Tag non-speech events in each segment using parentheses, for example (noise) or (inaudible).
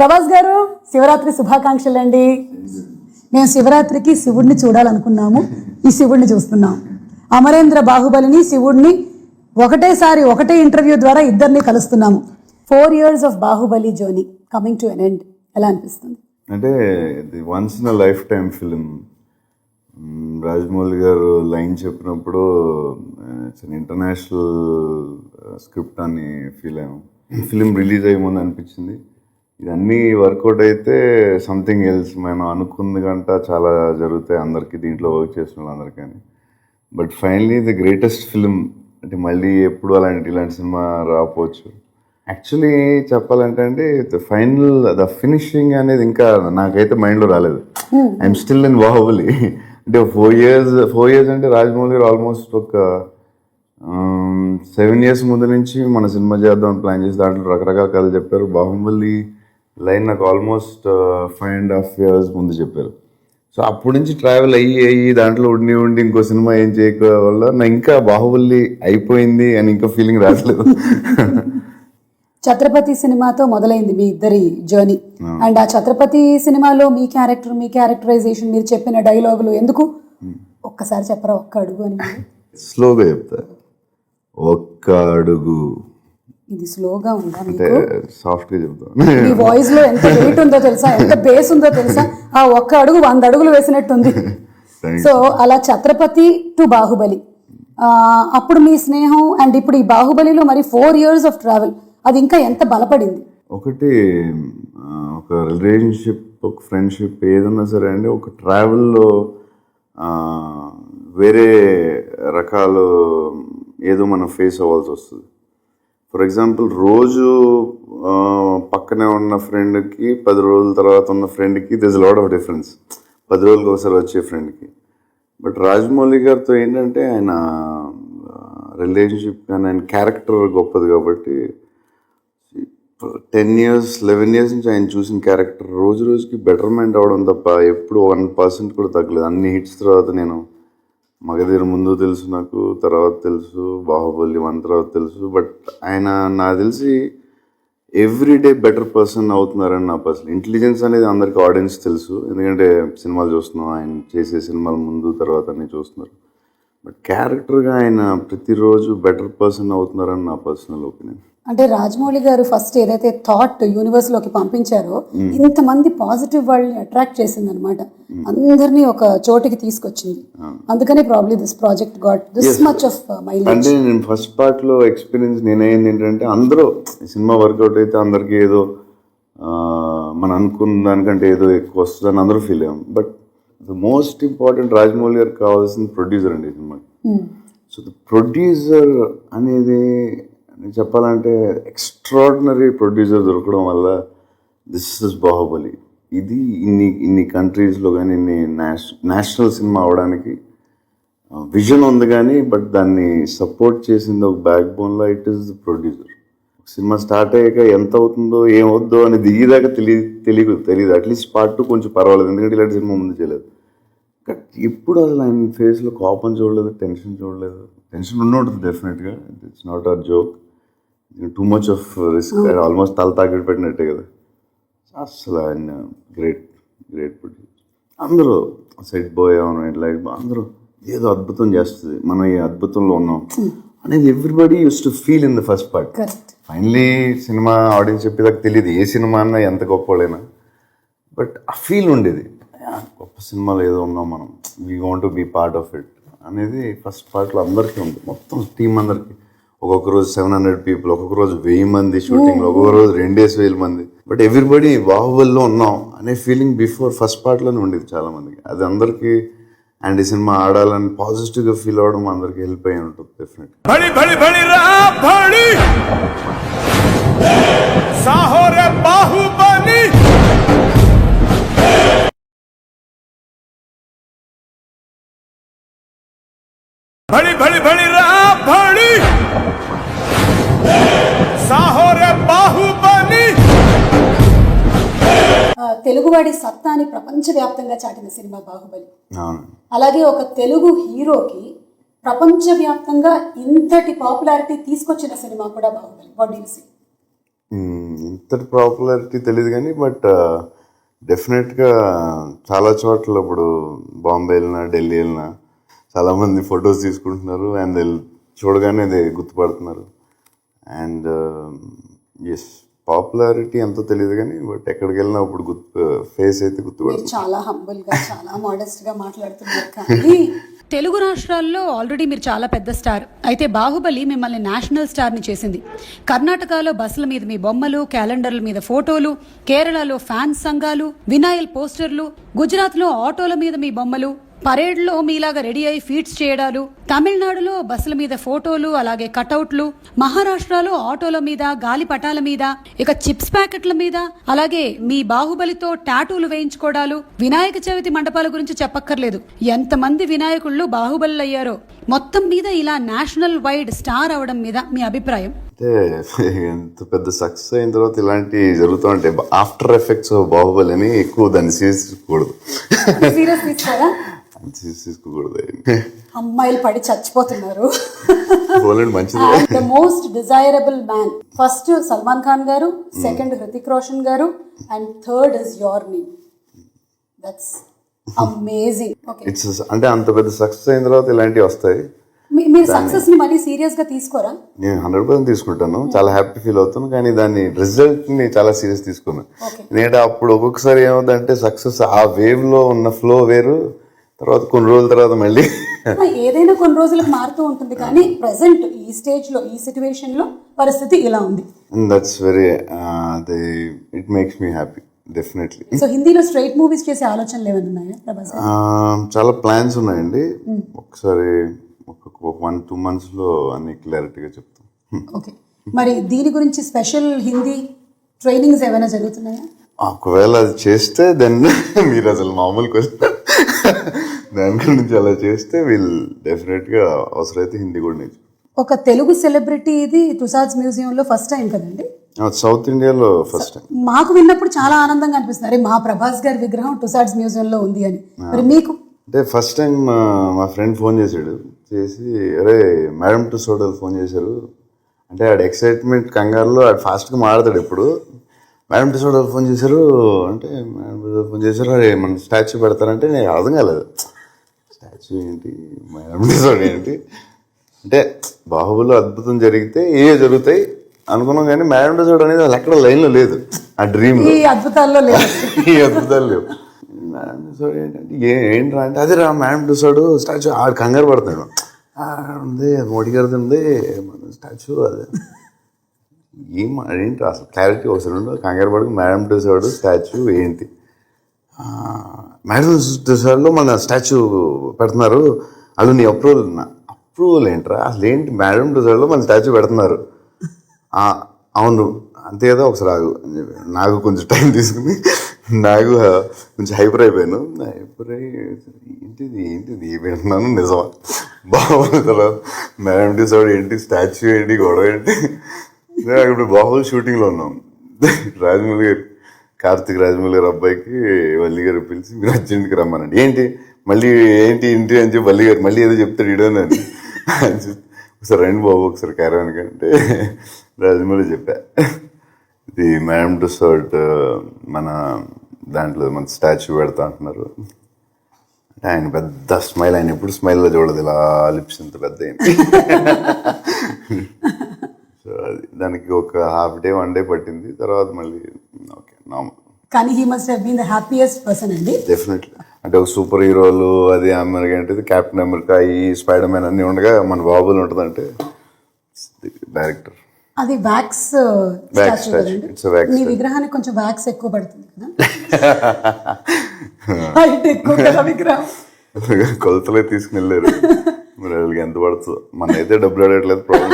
ప్రభాస్ గారు శివరాత్రి శుభాకాంక్షలు అండి. మేము శివరాత్రికి శివుడిని చూడాలనుకున్నాము. ఈ శివుడిని చూస్తున్నాం. అమరేంద్ర బాహుబలిని శివుడిని ఒకటేసారి ఒకటే ఇంటర్వ్యూ ద్వారా ఇద్దరిని కలుస్తున్నాము. Four years of Baahubali journey coming to an end ఎలా అనిపిస్తుంది? అంటే ఇది once in life time film Rajamouli garu line చెప్పినప్పుడు ఇంటర్నేషనల్ స్క్రిప్ట్ అని ఫీల్ అయ్యాము. ఫిలిం రిలీజ్ అయ్యే ముందు అనిపించింది. ఇదన్నీ వర్కౌట్ అయితే సంథింగ్ ఎల్స్ మనం అనుకుంది గంట చాలా జరుగుతాయి అందరికీ దీంట్లో వర్క్ చేసిన వాళ్ళందరికీ అని. But finally the greatest film అంటే మళ్ళీ ఎప్పుడు అలాంటి ఇలాంటి సినిమా రాకపోవచ్చు యాక్చువల్లీ చెప్పాలంటే అండి ఫైనల్ ద ఫినిషింగ్ అనేది ఇంకా నాకైతే మైండ్లో రాలేదు. ఐఎమ్ స్టిల్ ఇన్ బాహుబలి అంటే ఫోర్ ఇయర్స్ ఫోర్ ఇయర్స్ అంటే రాజమౌళి గారు ఆల్మోస్ట్ ఒక సెవెన్ ఇయర్స్ ముందు నుంచి మన సినిమా చేద్దాం ప్లాన్ చేసి దాంట్లో రకరకాల కథలు చెప్పారు. బాహుబలి లైన్ నాకు almost five and half years ముందు చెప్పారు. సో అప్పటి నుంచి ట్రావెల్ అయ్యి అయ్యి దాంట్లో ఉండి ఉండి ఇంకో సినిమా ఏం చేయక వల్ల నా ఇంకా బాహుబలి అయిపోయింది అని ఇంకా ఫీలింగ్ రావట్లేదు. ఛత్రపతి సినిమాతో మొదలైంది మీ ఇద్దరి జర్నీ అండ్ ఆ ఛత్రపతి సినిమాలో మీ క్యారెక్టర్ మీ క్యారెక్టరైజేషన్ మీరు చెప్పిన డైలాగులు ఎందుకు? ఒక్కసారి చెప్పరా ఒక్క అడుగు అని? (laughs) స్లోగా చెప్తా. ఒక్క అడుగు. ఇది స్లోగా ఉందా అంటే సాఫ్ట్గా చెప్తాను. మీ వాయిస్లో ఎంత వెయిట్ ఉందో తెలుసా? ఎంత బేస్ ఉందో తెలుసా? ఆ ఒక్క అడుగు వంద అడుగులు వేసినట్టుంది. (laughs) సో అలా ఛత్రపతి టు బాహుబలి. అప్పుడు మీ స్నేహం అండ్ ఇప్పుడు ఈ బాహుబలిలో మరి ఫోర్ ఇయర్స్ ఆఫ్ ట్రావెల్ అది ఇంకా ఎంత బలపడింది? ఒకటి ఒక రిలేషన్షిప్ ఒక ఫ్రెండ్షిప్ ఏదన్నా సరే అండి ఒక ట్రావెల్లో వేరే రకాలు ఏదో మనం ఫేస్ అవ్వాల్సి వస్తుంది. ఫర్ ఎగ్జాంపుల్ రోజు పక్కనే ఉన్న ఫ్రెండ్కి పది రోజుల తర్వాత ఉన్న ఫ్రెండ్కి దిస్ లాట్ ఆఫ్ డిఫరెన్స్ పది రోజులకి ఒకసారి వచ్చే ఫ్రెండ్కి. బట్ రాజమౌళి గారితో ఏంటంటే ఆయన రిలేషన్షిప్ కానీ ఆయన క్యారెక్టర్ గొప్పది కాబట్టి టెన్ ఇయర్స్ లెవెన్ ఇయర్స్ నుంచి ఆయన చూసిన క్యారెక్టర్ రోజు రోజుకి బెటర్మెంట్ అవడం తప్ప ఎప్పుడు వన్ పర్సెంట్ కూడా తగ్గలేదు. అన్ని హిట్స్ తర్వాత నేను మగధీర ముందు తెలుసు నాకు తర్వాత తెలుసు బాహుబలి వన్ తర్వాత తెలుసు బట్ ఆయన నాకు తెలిసి ఎవ్రీడే బెటర్ పర్సన్ అవుతున్నారని నా పర్సన్ ఇంటెలిజెన్స్ అనేది అందరికీ ఆడియన్స్ తెలుసు. ఎందుకంటే సినిమాలు చూస్తున్నాం ఆయన చేసే సినిమాలు ముందు తర్వాత అన్నీ చూస్తున్నారు. బట్ క్యారెక్టర్గా ఆయన ప్రతిరోజు బెటర్ పర్సన్ అవుతున్నారని నా పర్సనల్ ఒపీనియన్ అంటే రాజమౌళి గారు ఫస్ట్ ఏదైతే థాట్ యూనివర్స్లోకి పంపించారో ఇంతమంది పాజిటివ్ వాళ్ళని అట్రాక్ట్ చేసింది అనమాట అందరినీ ఒక చోటికి తీసుకొచ్చింది. అందుకనే probably this project got this much of mileage అంటే నేను ఫస్ట్ పార్ట్లో ఎక్స్పీరియన్స్ నేనైంది ఏంటంటే అందరూ సినిమా వర్కౌట్ అయితే అందరికీ ఏదో మనం అనుకున్న దానికంటే ఏదో ఎక్కువ వస్తుందని అందరూ ఫీల్ అయ్యాం. But the most important Rajamouli garu కావాల్సిన ప్రొడ్యూసర్ అండి సినిమాకి సో ద ప్రొడ్యూసర్ అనేది నేను చెప్పాలంటే ఎక్స్ట్రాడినరీ ప్రొడ్యూసర్ దొరకడం వల్ల దిస్ ఇస్ బాహుబలి ఇది ఇన్ని ఇన్ని కంట్రీస్లో కానీ ఇన్ని నేష్ నేషనల్ సినిమా అవడానికి విజన్ ఉంది కానీ బట్ దాన్ని సపోర్ట్ చేసింది ఒక బ్యాక్ బోన్లో it is the producer cinema start అయ్యాక ఎంత అవుతుందో ఏమవుద్దో అని దిగేదాకా తెలియ తెలియదు తెలియదు అట్లీస్ట్ పార్ట్ టూ కొంచెం పర్వాలేదు. ఎందుకంటే ఇలాంటి సినిమా ముందు చేయలేదు. బట్ ఇప్పుడు అసలు ఆయన ఫేస్లో కోపం చూడలేదు టెన్షన్ చూడలేదు. టెన్షన్ ఉండి ఉంటుంది డెఫినెట్గా it's not a joke too much of risk almost తల తాకిడి పెట్టినట్టే కదా. అసలు ఆయన గ్రేట్ గ్రేట్ ప్రొడ్యూసర్ అందరూ సెట్ బాయ్ అవును ఇట్లా అందరూ ఏదో అద్భుతం చేస్తుంది. మనం ఈ అద్భుతంలో ఉన్నాం అనేది everybody use to feel in the first part finally cinema audience చెప్పేదాకా తెలియదు ఏ సినిమా అన్నా ఎంత గొప్పవాళ్ళైనా. బట్ ఆ ఫీల్ ఉండేది. "ఆ, గొప్ప సినిమాలో ఏదో ఉన్నాం మనం. We want be part of it అనేది ఫస్ట్ పార్ట్లో అందరికీ ఉంది. మొత్తం టీం అందరికీ. ఒక్కొక్క రోజు సెవెన్ హండ్రెడ్ పీపుల్ ఒక్కొక్క రోజు వెయ్యి మంది షూటింగ్లో ఒక్కొక్క రోజు రెండేసి వేల మంది. బట్ ఎవ్రీబడి బాహుబలిలో ఉన్నాం అనే ఫీలింగ్ బిఫోర్ ఫస్ట్ పార్ట్లోనే ఉండేది చాలామందికి. అది అందరికీ అండ్ ఈ సినిమా ఆడాలని పాజిటివ్గా ఫీల్ అవడం అందరికి హెల్ప్ అయ్యి ఉంటుంది డెఫినెట్ रा भड़ी साहो रे बाहुबली भड़ी भड़ी भड़ी रा भड़ी साहो रे बाहुबली ఆ, తెలుగువాడి సత్తాని ప్రపంచవ్యాప్తంగా చాటిన సినిమా బాహుబలి అవును అలాగే ఒక తెలుగు హీరోకి ప్రపంచవ్యాప్తంగా ఇంతటి పాపులారిటీ తీసుకొచ్చిన సినిమా కూడా Baahubali what do see hmm, ఇంతటి పాపులారిటీ తెలియదు కానీ బట్ డెఫినెట్గా చాలా చోట్ల ఇప్పుడు బాంబే వెళ్ళినా ఢిల్లీ వెళ్ళినా చాలా మంది ఫొటోస్ తీసుకుంటున్నారు అండ్ చూడగానే అది గుర్తుపడుతున్నారు. అండ్ ఎస్ పాపులారిటీ ఎంతో తెలియదు కానీ బట్ ఎక్కడికి వెళ్ళినా ఇప్పుడు గుర్తు ఫేస్ అయితే మీరు గుర్తుపడుతుంది చాలా హంబుల్గా చాలా మోడెస్ట్గా మాట్లాడుతున్నారు కానీ. తెలుగు రాష్ట్రాల్లో ఆల్రెడీ మీరు చాలా పెద్ద స్టార్ అయితే బాహుబలి మిమ్మల్ని నేషనల్ స్టార్ని చేసింది. కర్ణాటకలో బస్సుల మీద మీ బొమ్మలు క్యాలెండర్ల మీద ఫోటోలు కేరళలో ఫ్యాన్స్ సంఘాలు వినాయల్ పోస్టర్లు గుజరాత్లో ఆటోల మీద మీ బొమ్మలు పరేడ్లో మీలాగా రెడీ అయి ఫీట్స్ చేయడాలు తమిళనాడులో బస్సుల మీద ఫోటోలు అలాగే కటౌట్లు మహారాష్ట్రలో ఆటోల మీద గాలి పటాల మీద ఇక చిప్స్ ప్యాకెట్ల మీద అలాగే మీ బాహుబలితో టాటూలు వేయించుకోవడాలు వినాయక చవితి మండపాల గురించి చెప్పక్కర్లేదు. ఎంతమంది వినాయకుళ్ళు బాహుబలి అయ్యారో మొత్తం మీద ఇలా నేషనల్ వైడ్ స్టార్ అవడం మీద మీ అభిప్రాయం? అంటే ఎంత పెద్ద సక్సెస్ అయిన తర్వాత ఇలాంటి జరుగుతూ ఉంటాయి ఆఫ్టర్ ఎఫెక్ట్స్ బాహుబలి అని ఎక్కువ దాన్ని సీరియస్ సీరియస్ తీసుకోకూడదు. అమ్మాయిలు పడి చచ్చిపోతున్నారు. The most desirable man first Salman Khan garu second Hrithik Roshan garu and third is your name that's amazing okay it's అంటే అంత పెద్ద సక్సెస్ అయిన తర్వాత ఇలాంటివి వస్తాయి. మీరు సక్సెస్ని మరీ సీరియస్గా తీసుకోరా? నేను హండ్రెడ్ పర్సెంట్ తీసుకుంటాను. చాలా హ్యాపీ ఫీల్ అవుతాను. కానీ దాన్ని రిజల్ట్ని చాలా సీరియస్ తీసుకున్నాను. నేను అప్పుడు ఒక్కొక్కసారి ఏమవుతుందంటే సక్సెస్ ఆ వేవ్లో ఉన్న ఫ్లో వేరు. తర్వాత కొన్ని రోజుల తర్వాత మళ్ళీ. ఏదైనా కొన్ని రోజులకు మారుతూ ఉంటుంది కానీ ప్రెసెంట్ ఈ స్టేజ్లో ఈ సిచ్యువేషన్లో పరిస్థితి ఇలా ఉంది. దట్స్ వెరీ అది it makes me happy definitely so హిందీలో స్ట్రైట్ మూవీస్ చేసే ఆలోచనలు ఏమైనా ఉన్నాయా ప్రభాస్ గారు? చాలా ప్లాన్స్ ఉన్నాయండి. ఒకసారి ఒక వన్ టూ మంత్స్లో అన్ని క్లారిటీగా చెప్తాం. ఓకే మరి దీని గురించి స్పెషల్ హిందీ ట్రైనింగ్స్ ఏమైనా జరుగుతున్నాయా? ఒకవేళ అది చేస్తే దెన్ (laughs) మీరు అసలు మామూలు క్వశ్చన్ దాని గురించి అలా చేస్తే వీళ్ళు డెఫినెట్గా అవసరమైతే హిందీ కూడా నేర్చు ఒక తెలుగు సెలబ్రిటీ ఇది టుసాడ్స్ మ్యూజియం లో ఫస్ట్ టైం కదండి? సౌత్ ఇండియాలో ఫస్ట్ టైం. మాకు విన్నప్పుడు చాలా ఆనందంగా అనిపిస్తుంది. అరే మా ప్రభాస్ గారి విగ్రహం టుసాడ్స్ మ్యూజియం లో ఉంది అని. మరి మీకు? అంటే ఫస్ట్ టైం మా ఫ్రెండ్ ఫోన్ చేశాడు. చేసి అరే మేడం టు సోడల్ ఫోన్ చేశారు. అంటే ఆడ ఎక్సైట్మెంట్ కంగారులో ఆడు ఫాస్ట్గా మాడతాడు ఇప్పుడు మేడం టు సోడల్ ఫోన్ చేశారు? అంటే మేడం టు ఫోన్ చేశారు. అరే మన స్టాచ్యూ పెడతారంటే నేను అర్థం కాలేదు. స్టాచ్యూ ఏంటి? మేడం సోడ్ ఏంటి? అంటే బాహుబలిలో అద్భుతం జరిగితే ఏ జరుగుతాయి అనుకున్నాం కానీ మేడం సోడ్ అనేది అసలు ఎక్కడ లైన్లో లేదు. ఆ డ్రీమ్ ఈ అద్భుతాల్లో లేదు. ఈ అద్భుతాలు లేవు. మేడం డిసోడ్ ఏంటంటే ఏంట్రా అంటే అదే రా మేడం డిసోడ్ స్టాచ్యూ ఆడు కంగారు పడుతున్నాడు. "ఆ, ఉంది మోడీ గారిది ఉంది మన స్టాచ్యూ అదే. ఏం ఏంటి అసలు క్లారిటీ అవసరం ఉండదు. కంగారు పడుకు. మేడం డిసోడ్ స్టాచ్యూ ఏంటి? మేడం డిసోడ్లో మన స్టాచ్యూ పెడుతున్నారు. వాళ్ళు నీ అప్రూవల్ అప్రూవల్ ఏంట్రా? అసలు ఏంటి మేడం డిసోడ్లో మన స్టాచ్యూ పెడుతున్నారు? అవును. అంతే కదా ఒకసారి ఆగు. అని చెప్పి నాకు కొంచెం టైం తీసుకుని నాకు కొంచెం హైపర్ అయిపోయాను. హైపర్ అయ్యి ఏంటిది? ఏంటిది? వింటున్నాను నిజమా? బాగుంది తర్వాత మేడం టీసాడు ఏంటి? స్టాచ్యూ ఏంటి? గొడవ ఏంటి? ఇప్పుడు బాహుబలి షూటింగ్లో ఉన్నాం. రాజమౌళి గారు కార్తిక్ రాజమౌళి గారు అబ్బాయికి వల్లి గారు పిలిచి మీరు అర్జెంట్కి రమ్మనండి. ఏంటి? మళ్ళీ ఏంటి ఇంటి అని చెప్పి వల్లి గారు మళ్ళీ ఏదో చెప్తాడు ఇడోనని అని చెప్పి, ఒకసారి రండి బాబు ఒకసారి క్యారవాన్ అంటే రాజమౌళి చెప్పా. ఇది మేడం రిసార్ట్ మన దాంట్లో మన స్టాచ్యూ పెడతా అంటున్నారు. అంటే ఆయన పెద్ద స్మైల్ ఆయన ఎప్పుడు స్మైల్లో చూడదు. ఇలా లిప్స్ ఇంత పెద్ద దానికి ఒక హాఫ్ డే వన్ డే పట్టింది. తర్వాత మళ్ళీ ఓకే నార్మల్ కానీ he must have been the happiest person అండి. డెఫినెట్లీ అంటే ఒక సూపర్ హీరోలు అది అమెరికా అంటే క్యాప్టెన్ అమెరికా ఈ స్పైడర్ మ్యాన్ అన్నీ ఉండగా మన బాబులు ఉంటుందంటే డైరెక్టర్ అది వ్యాక్స్ wax మీ విగ్రహానికి కొంచెం వ్యాక్స్ ఎక్కువ పడుతుంది కదా. (laughs) (laughs) హైట్ ఎక్కువ కదా విగ్రహం. కొలతలే తీసుకుని వెళ్ళారు. (laughs) మరి వాళ్ళకి ఎంత పడుతుందో. మన అయితే డబ్బులు అడగట్లేదు ప్రాబ్లం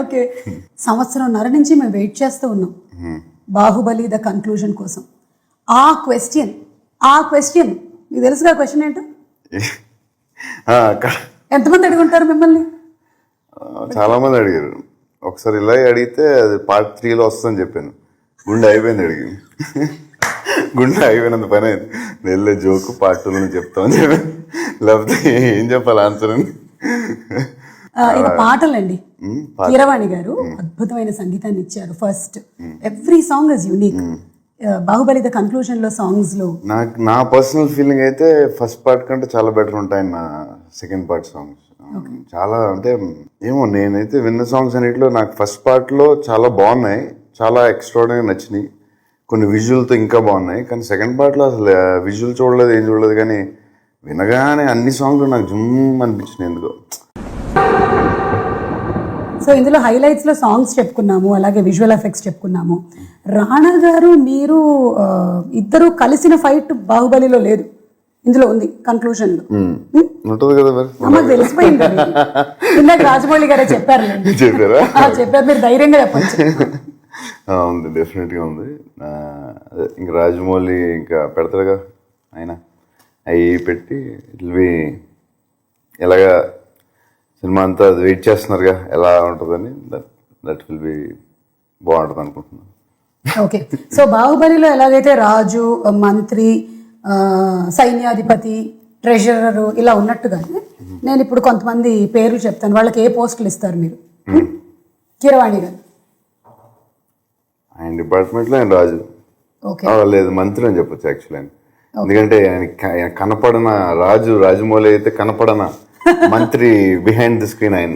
ఓకే. సంవత్సరంన్నర నుంచి మేము వెయిట్ చేస్తూ ఉన్నాం. బాహుబలి ద కన్క్లూజన్ కోసం. ఆ క్వశ్చన్ ఆ క్వశ్చన్ మీకు తెలుసుగా క్వశ్చన్ ఏంటో? ఎంతమంది అడుగుంటారు మిమ్మల్ని? చాలా మంది అడిగారు. ఒకసారి ఇలా అడిగితే అది పార్ట్ త్రీలో వస్తుందని చెప్పాను. గుండె అయిపోయింది అడిగింది గుండె అయిపోయినంత పని అయింది. వెళ్ళే జోకు పార్ట్ టూలో చెప్తామని చెప్పాను లేకపోతే ఏం చెప్పాలి ఆన్సర్ అని పాటలండి. కీరవాణి గారు అద్భుతమైన సంగీతాన్ని ఇచ్చారు first. Every song is unique Baahubali the కన్క్లూజన్లో సాంగ్స్లో. నాకు నా పర్సనల్ ఫీలింగ్ అయితే ఫస్ట్ పార్ట్ కంటే చాలా బెటర్ ఉంటాయి నా సెకండ్ పార్ట్ సాంగ్స్ చాలా అంటే ఏమో నేనైతే విన్న సాంగ్స్ అన్నిటిలో నాకు ఫస్ట్ పార్ట్లో చాలా బాగున్నాయి. చాలా ఎక్స్ట్రాడనరీ నచ్చినాయి. కొన్ని విజువల్తో ఇంకా బాగున్నాయి. కానీ సెకండ్ పార్ట్లో అసలు విజువల్ చూడలేదు ఏం చూడలేదు. కానీ వినగానే అన్ని సాంగ్లు నాకు జుమ్ అనిపించినాయి ఎందుకో. సో ఇందులో హైలైట్స్లో సాంగ్స్ చెప్పుకున్నాము అలాగే విజువల్ ఎఫెక్ట్స్ చెప్పుకున్నాము. రాణా గారు మీరు ఇద్దరు కలిసిన ఫైట్ బాహుబలిలో లేదు. ఇందులో ఉంది కన్క్లూజన్లో. ఉంటుంది కదా మరి. మాకు తెలిసిపోయింది. (laughs) ఇందాక రాజమౌళి గారే చెప్పారు. చెప్పారా. మీరు ధైర్యంగా చెప్పచ్చు. ఉంది డెఫినెట్గా ఉంది. ఇంక రాజమౌళి ఇంకా పెడతాడుగా ఆయన. అవి పెట్టి బి ఎలాగా సినిమా అంతా వెయిట్ చేస్తున్నారుగా ఎలా ఉంటుందని దట్ దట్ విల్ బి బాగుంటుంది అనుకుంటున్నాను. ఓకే. సో బాహుబలిలో ఎలాగైతే రాజు మంత్రి సైన్యాధిపతి ట్రెజరర్ ఇలా ఉన్నట్టుగానే నేను ఇప్పుడు కొంతమంది పేర్లు చెప్తాను. వాళ్ళకి ఏ పోస్టులు ఇస్తారు మీరు? కీరవాణి గారు. ఆయన డిపార్ట్మెంట్లో ఆయన రాజు. లేదు మంత్రి అని చెప్పొచ్చు యాక్చువల్లీ ఆయన. ఎందుకంటే ఆయన కనపడన రాజు రాజమౌళి అయితే కనపడన (laughs) మంత్రి బిహైండ్ ది స్క్రీన్ ఆయన.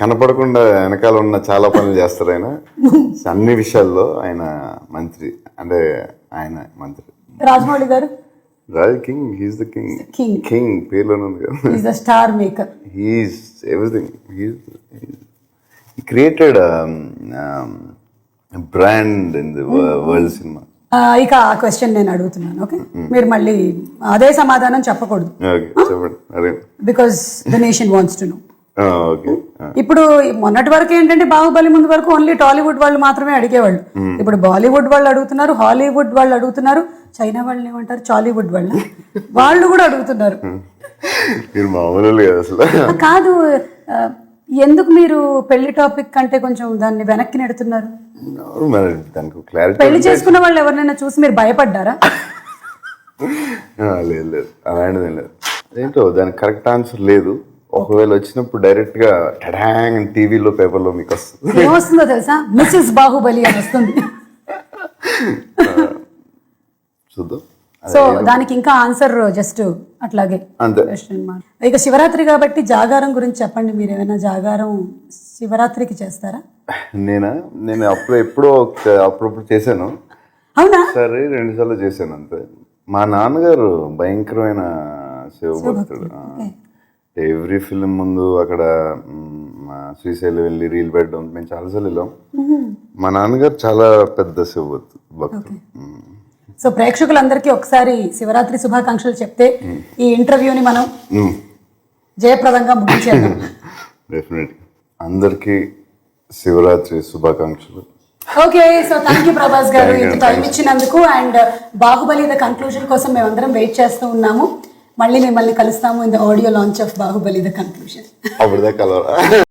కనపడకుండా వెనకాల ఉన్న చాలా పనులు చేస్తారు ఆయన. (laughs) అన్ని విషయాల్లో ఆయన మంత్రి అంటే ఆయన మంత్రి. రాజమౌళి గారు? రాజు king he's the king King. King పేర్లోనే ఉంది కదా. Is the star maker he's everything he's created brand in the world cinema. ఇక ఆ క్వశ్చన్ నేను అడుగుతున్నాను ఓకే? మీరు మళ్ళీ అదే సమాధానం చెప్పకూడదు. Because the nation wants to know ఇప్పుడు మొన్నటి వరకు ఏంటంటే బాహుబలి ముందు వరకు ఓన్లీ టాలీవుడ్ వాళ్ళు మాత్రమే అడిగేవాళ్ళు. ఇప్పుడు బాలీవుడ్ వాళ్ళు అడుగుతున్నారు హాలీవుడ్ వాళ్ళు అడుగుతున్నారు చైనా వాళ్ళు ఏమంటారు చాలీవుడ్ వాళ్ళు? వాళ్ళు కూడా అడుగుతున్నారు. మామూలు కదా ఎందుకు మీరు పెళ్ళి టాపిక్ కంటే కొంచెం దాన్ని వెనక్కి నెడుతున్నారు? మరి దానికి క్లారిటీ పెళ్ళి చేసుకున్న వాళ్ళు ఎవరినైనా చూసి మీరు భయపడ్డారా? లేదు లేదు. అలాంటిది లేదు. ఏంటో దానికి కరెక్ట్ ఆన్సర్ లేదు. ఒకవేళ వచ్చినప్పుడు డైరెక్ట్గా టడాంగ్ టీవీలో పేపర్లో మీకు వస్తుంది. ఏమొస్తుందో తెలుసా? మిస్సెస్ బాహుబలి అని వస్తుంది. చూద్దాం. సో దానికి ఇంకా ఆన్సర్ జస్ట్ అట్లాగే ఇక శివరాత్రి కాబట్టి జాగారం గురించి చెప్పండి మీరు ఏమైనా జాగారం శివరాత్రికి చేస్తారా? నేనా? నేను అప్పుడు ఎప్పుడో అప్పుడప్పుడు చేశాను. అవునా? సరే రెండు సార్లు చేశాను అంతే. మా నాన్నగారు భయంకరమైన శివభక్తుడు. ఎవ్రీ ఫిల్మ్ ముందు అక్కడ శ్రీశైలం వెళ్ళి రీల్ పెట్టడం మేము చాలాసార్లు వెళ్ళాం. మా నాన్నగారు చాలా పెద్ద శివభక్తు భక్తుడు. సో ప్రేక్షకులందరికీ ఒకసారి శివరాత్రి శుభాకాంక్షలు చెప్తే ఈ ఇంటర్వ్యూని మనం. జయప్రదంగా ముగించేద్దాం. (laughs) డెఫినెట్ అందరికీ శివరాత్రి శుభాకాంక్షలు. Okay so thank you Prabhas garu ఇంత టైం ఇచ్చినందుకు. అండ్ బాహుబలి ద కన్క్లూజన్ కోసం మేమందరం వెయిట్ చేస్తూ ఉన్నాము. మళ్ళీ మిమ్మల్ని కలుస్తాము in the audio launch of Baahubali the conclusion (laughs)